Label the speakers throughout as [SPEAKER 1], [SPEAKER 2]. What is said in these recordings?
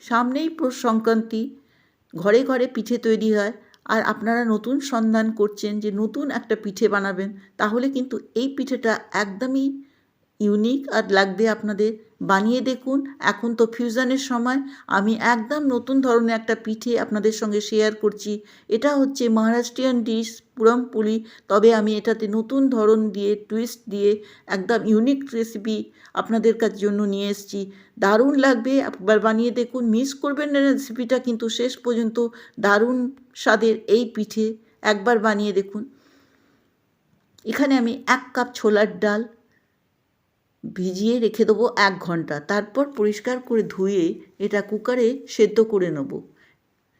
[SPEAKER 1] সামনেই পৌষ সংক্রান্তি, ঘরে ঘরে পিঠে তৈরি হয়। আর আপনারা নতুন সন্ধান করছেন যে নতুন একটা পিঠে বানাবেন, তাহলে কিন্তু এই পিঠেটা একদমই ইউনিক আর লাগবে আপনাদের। বানিয়ে দেখুন। এখন তো ফিউশনের সময়। আমি একদম নতুন ধরনের একটা পিঠে আপনাদের সঙ্গে শেয়ার করছি। এটা হচ্ছে মহারাষ্ট্রিয়ান ডিশ পুরমপুলি তবে আমি এটাতে নতুন ধরন দিয়ে টুইস্ট দিয়ে একদম ইউনিক রেসিপি আপনাদের কাছে জন্য নিয়ে এসেছি। দারুণ লাগবে। একবার বানিয়ে দেখুন। মিস করবেন না রেসিপিটা কিন্তু শেষ পর্যন্ত দারুণ স্বাদের এই পিঠে একবার বানিয়ে দেখুন। এখানে আমি এক কাপ ছোলার ডাল ভিজিয়ে রেখে দেবো এক ঘণ্টা। তারপর পরিষ্কার করে ধুয়ে এটা কুকারে সেদ্ধ করে নেব।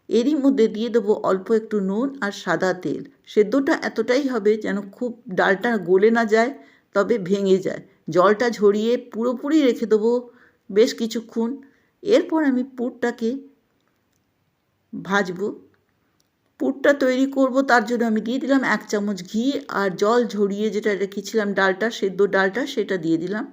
[SPEAKER 1] এরই মধ্যে দিয়ে দেবো অল্প একটু নুন আর সাদা তেল। সেদ্ধটা এতটাই হবে যেন খুব ডালটা গলে না যায়, তবে ভেঙে যায়। জলটা ঝরিয়ে পুরোপুরি রেখে দেবো বেশ কিছুক্ষণ। এরপর আমি পুরটাকে ভাজবো। পুরটা তৈরি করব, তার জন্য আমি দিয়ে দিলাম এক চামচ ঘি আর জল ঝরিয়ে যেটা রেখেছিলাম ডালটা, সেদ্ধ ডালটা, সেটা দিয়ে দিলাম।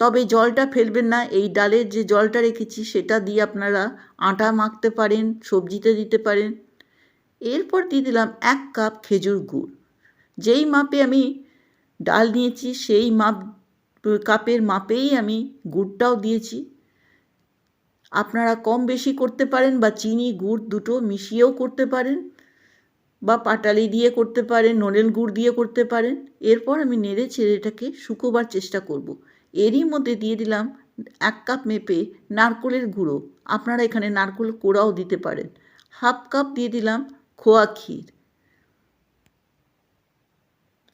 [SPEAKER 1] তবে জলটা ফেলবেন না, এই ডালের যে জলটা রেখেছি সেটা দিয়ে আপনারা আটা মাখতে পারেন, সবজিতে দিতে পারেন। এরপর দিয়ে দিলাম এক কাপ খেজুর গুড়। যেই মাপে আমি ডাল নিয়েছি, সেই মাপ, কাপের মাপেই আমি গুড়টাও দিয়েছি। আপনারা কম বেশি করতে পারেন বা চিনি, গুড় দুটো মিশিয়েও করতে পারেন। বা পাটালি দিয়ে করতে পারেন নলেন গুড় দিয়ে করতে পারেন। এরপর আমি নেড়ে ছেড়ে এটাকে শুকোবার চেষ্টা করব। এরই মধ্যে দিয়ে দিলাম এক কাপ মেপে নারকোলের গুঁড়ো। আপনারা এখানে নারকোল কোড়াও দিতে পারেন। হাফ কাপ দিয়ে দিলাম খোয়া ক্ষীর।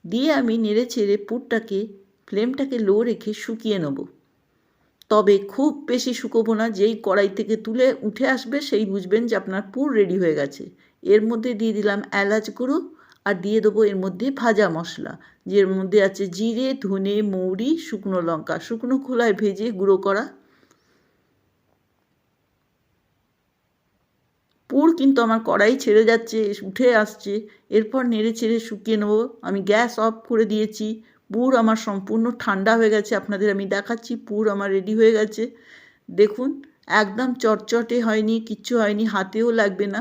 [SPEAKER 1] দিয়ে আমি নেড়ে ছেড়ে পুরটাকে, ফ্লেমটাকে লো রেখে শুকিয়ে নেব। তবে খুব বেশি শুকোবো না, যেই কড়াই থেকে তুলে উঠে আসবে সেই বুঝবেন যে আপনার পুর রেডি হয়ে গেছে। এর মধ্যে দিয়ে দিলাম এলাচ গুঁড়ো আর দিয়ে দেবো এর মধ্যে ভাজা মশলা। যের মধ্যে আছে জিরে, ধনে, মৌরি, শুকনো লঙ্কা। শুকনো খোলায় ভেজে গুঁড়ো করা। পুর কিন্তু আমার কড়াই ছেড়ে যাচ্ছে, উঠে আসছে। এরপর নেড়ে ছেড়ে শুকিয়ে নেব। আমি গ্যাস অফ করে দিয়েছি। পুর আমার সম্পূর্ণ ঠান্ডা হয়ে গেছে। আপনাদের আমি দেখাচ্ছি, পুর আমার রেডি হয়ে গেছে। দেখুন, একদম চটচটে হয়নি, কিচ্ছু হয়নি, হাতেও লাগবে না।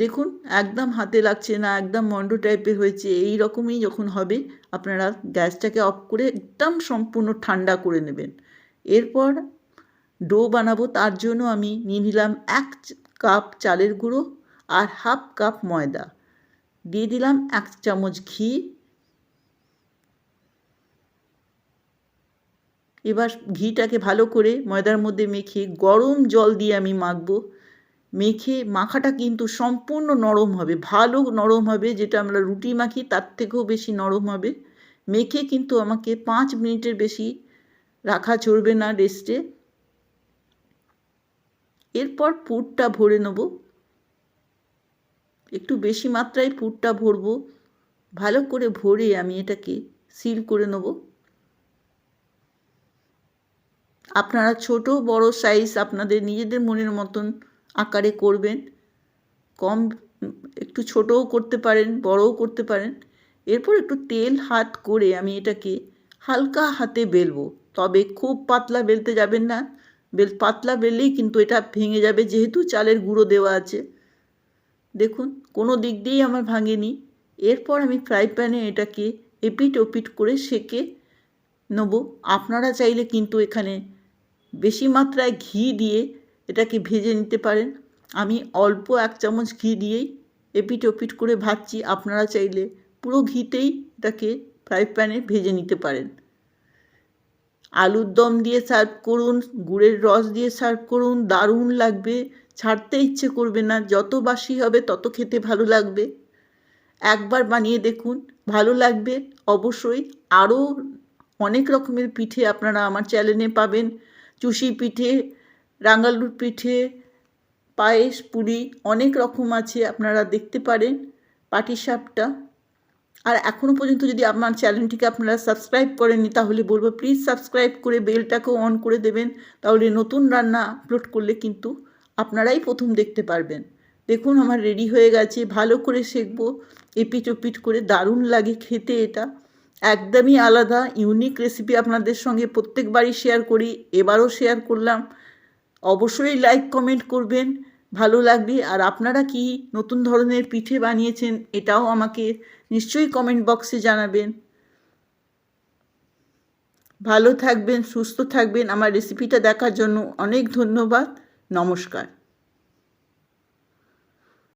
[SPEAKER 1] দেখুন, একদম হাতে লাগছে না, একদম মন্ড টাইপের হয়েছে, এই রকমই যখন হবে, আপনারা গ্যাসটাকে অফ করে একদম সম্পূর্ণ ঠান্ডা করে নেবেন। এরপর ডো বানাবো, তার জন্য আমি নিয়ে নিলাম এক কাপ চালের গুঁড়ো আর হাফ কাপ ময়দা। দিয়ে দিলাম এক চামচ ঘি। এবার ঘিটাকে ভালো করে ময়দার মধ্যে মেখে গরম জল দিয়ে আমি মাখবো। মেখে মাখাটা কিন্তু সম্পূর্ণ নরম হবে, ভালো নরম হবে, যেটা আমরা রুটি মাখি তার থেকেও বেশি নরম হবে। মেখে কিন্তু আমাকে পাঁচ মিনিটের বেশি রাখা চলবে না রেস্টে এরপর পুরটা ভরে নেব। একটু বেশি মাত্রায় পুরটা ভরবো। ভালো করে ভরে আমি এটাকে সিল করে নেব। আপনারা ছোট, বড় সাইজ আপনাদের নিজেদের মনের মতন আকারে করবেন। কম, একটু ছোটও করতে পারেন, বড়ও করতে পারেন। এরপর একটু তেল হাত করে আমি এটাকে হালকা হাতে বেলবো। তবে খুব পাতলা বেলতে যাবেন না। বেল, পাতলা বেললেই কিন্তু এটা ভেঙে যাবে যেহেতু চালের গুঁড়ো দেওয়া আছে। দেখুন, কোনো দিক দিয়েই আমার ভাঙেনি। এরপর আমি ফ্রাই প্যানে এটাকে এপিট ওপিট করে সেকে নেব। আপনারা চাইলে কিন্তু এখানে বেশি মাত্রায় ঘি দিয়ে এটাকে ভেজে নিতে পারেন। আমি অল্প এক চামচ ঘি দিয়েই এপিট ওপিট করে ভাজছি। আপনারা চাইলে পুরো ঘিতেই এটাকে ফ্রাই প্যানে ভেজে নিতে পারেন। আলুর দম দিয়ে সার্ভ করুন, গুড়ের রস দিয়ে সার্ভ করুন, দারুণ লাগবে। ছাড়তে ইচ্ছে করবে না, যত বাসি হবে তত খেতে ভালো লাগবে। একবার বানিয়ে দেখুন, ভালো লাগবে। অবশ্যই আরও অনেক রকমের পিঠে আপনারা আমার চ্যানেলে পাবেন। চুষি পিঠে রাঙ্গালুর পিঠে, পায়েস, পুরি অনেক রকম আছে, আপনারা দেখতে পারেন পাটিসাপটা। আর এখনও পর্যন্ত যদি আমার চ্যানেলটিকে আপনারা সাবস্ক্রাইব করেননি, তাহলে বলব প্লিজ সাবস্ক্রাইব করে বেলটাকেও অন করে দেবেন। তাহলে নতুন রান্না আপলোড করলে কিন্তু আপনারাই প্রথম দেখতে পারবেন। দেখুন, আমার রেডি হয়ে গেছে, ভালো করে শেখবো এপিট ওপিট করে দারুণ লাগে খেতে এটা। একদমই আলাদা ইউনিক রেসিপি আপনাদের সঙ্গে প্রত্যেকবারই শেয়ার করি, এবারও শেয়ার করলাম। অবশ্যই লাইক কমেন্ট করবেন। ভালো লাগবে। আর আপনারা কি নতুন ধরনের পিঠে বানিয়েছেন এটাও আমাকে নিশ্চয়ই কমেন্ট বক্সে জানাবেন। ভালো থাকবেন, সুস্থ থাকবেন। আমার রেসিপিটা দেখার জন্য অনেক ধন্যবাদ। নমস্কার।